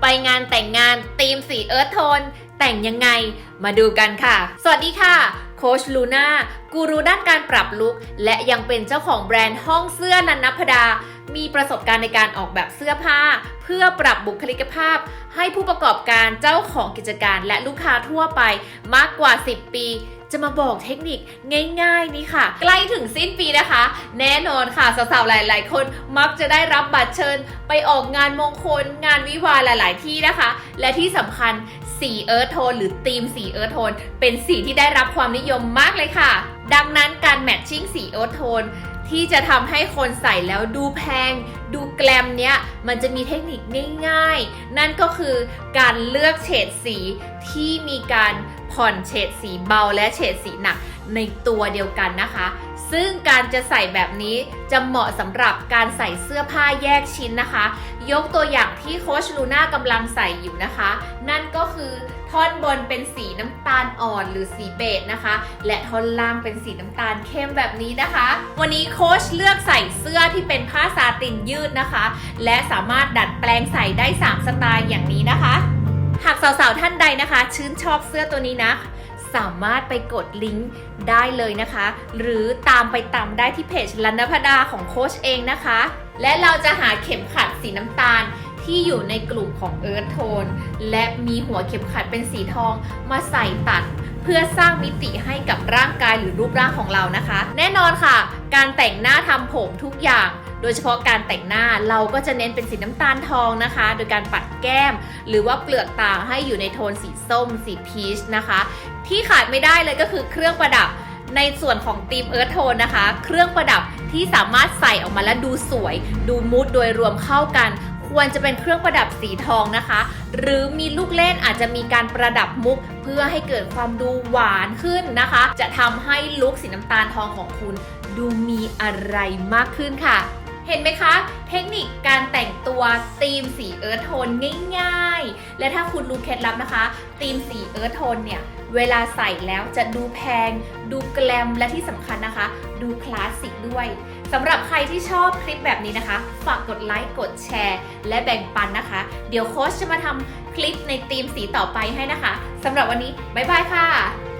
ไปงานแต่งงานธีมสีเอิร์ธโทน แต่งยังไง มาดูกันค่ะ สวัสดีค่ะ โคชลูน่ากูรูด้านการปรับลุคและยังเป็นเจ้าของแบรนด์ห้องเสื้อนันนพดา มีประสบการณ์ในการออกแบบเสื้อผ้า เพื่อปรับบุคลิกภาพ ให้ผู้ประกอบการเจ้าของกิจการและลูกค้าทั่วไปมากกว่า 10 ปีจะมาบอกเทคนิคง่ายๆนี่ค่ะ ใกล้ถึงสิ้นปีนะคะ แน่นอนค่ะสาวๆหลายๆ คนมักจะได้รับบัตรเชิญ ไปออกงานมงคล งานวิวาห์หลายๆที่นะคะ และที่สำคัญสีเอิร์ธโทนหรือธีมสีเอิร์ธโทนเป็นสีที่ได้รับความนิยมมากเลยค่ะ ดังนั้นการแมทชิ่งสีเอิร์ธโทนที่จะทำให้คนใส่แล้วดูแพง ดูแกลมเนี้ยมันจะมีเทคนิคง่ายๆ นั่นก็คือการเลือกเฉดสีที่มีการผ่อนเฉดสีเบาและเฉดสีหนักในตัวเดียวกันนะคะ ซึ่งการจะใส่แบบนี้จะเหมาะสำหรับการใส่เสื้อผ้าแยกชิ้นนะคะ ยกตัวอย่างที่โคชลูน่ากำลังใส่อยู่นะคะ นั่นก็คือ ท่อนบนเป็นสีน้ำตาลอ่อนหรือสีเบจนะคะ และท่อนล่างเป็นสีน้ำตาลเข้มแบบนี้นะคะ วันนี้โค้ชเลือกใส่เสื้อที่เป็นผ้าซาตินยืดนะคะ และสามารถดัดแปลงใส่ได้ 3 สไตล์อย่างนี้นะคะ หากสาวๆท่านใดนะคะ ชื่นชอบเสื้อตัวนี้นะสามารถไปกดลิงก์ได้เลยนะคะ หรือตามไปตามได้ที่เพจลันนพดาของโค้ชเองนะคะ และเราจะหาเข็มขัดสีน้ำตาล ที่อยู่ในกลุ่มของเอิร์ธโทน และมีหัวเข็มขัดเป็นสีทองมาใส่ตัด เพื่อสร้างมิติให้กับร่างกายหรือรูปร่างของเรานะคะ แน่นอนค่ะ การแต่งหน้าทำผมทุกอย่างโดยเฉพาะการแต่งหน้าเราก็จะเน้นเป็นสีน้ำตาลทองนะคะ โดยการปัดแก้ม หรือว่าเปลือกตาให้อยู่ในโทนสีส้ม สีพีชนะคะ ที่ขาดไม่ได้เลยก็คือเครื่องประดับในส่วนของธีมเอิร์ธโทนนะคะ เครื่องประดับที่สามารถใส่ออกมาแล้วดูสวย ดูมูดโดยรวมเข้ากัน ควรจะเป็นเครื่องประดับสีทองนะคะ หรือมีลูกเล่นอาจจะมีการประดับมุก เพื่อให้เกิดความดูหวานขึ้นนะคะ จะทำให้ลุคสีน้ำตาลทองของคุณ ดูมีอะไรมากขึ้นค่ะ เห็นไหมคะ เทคนิคการแต่งตัวธีมสีเอิร์ธโทนง่ายๆ และถ้าคุณรู้เคล็ดลับนะคะธีมสีเอิร์ธโทนเนี่ย เวลาใส่แล้วจะดูแพง ดูแกลมและที่สำคัญนะคะ ดูคลาสสิกด้วยสำหรับใครที่ชอบคลิปแบบนี้นะคะ ฝากกดไลค์กดแชร์ และแบ่งปันนะคะ เดี๋ยวโค้ชจะมาทำคลิปในธีมสีต่อไปให้นะคะสำหรับวันนี้บ๊ายบายค่ะ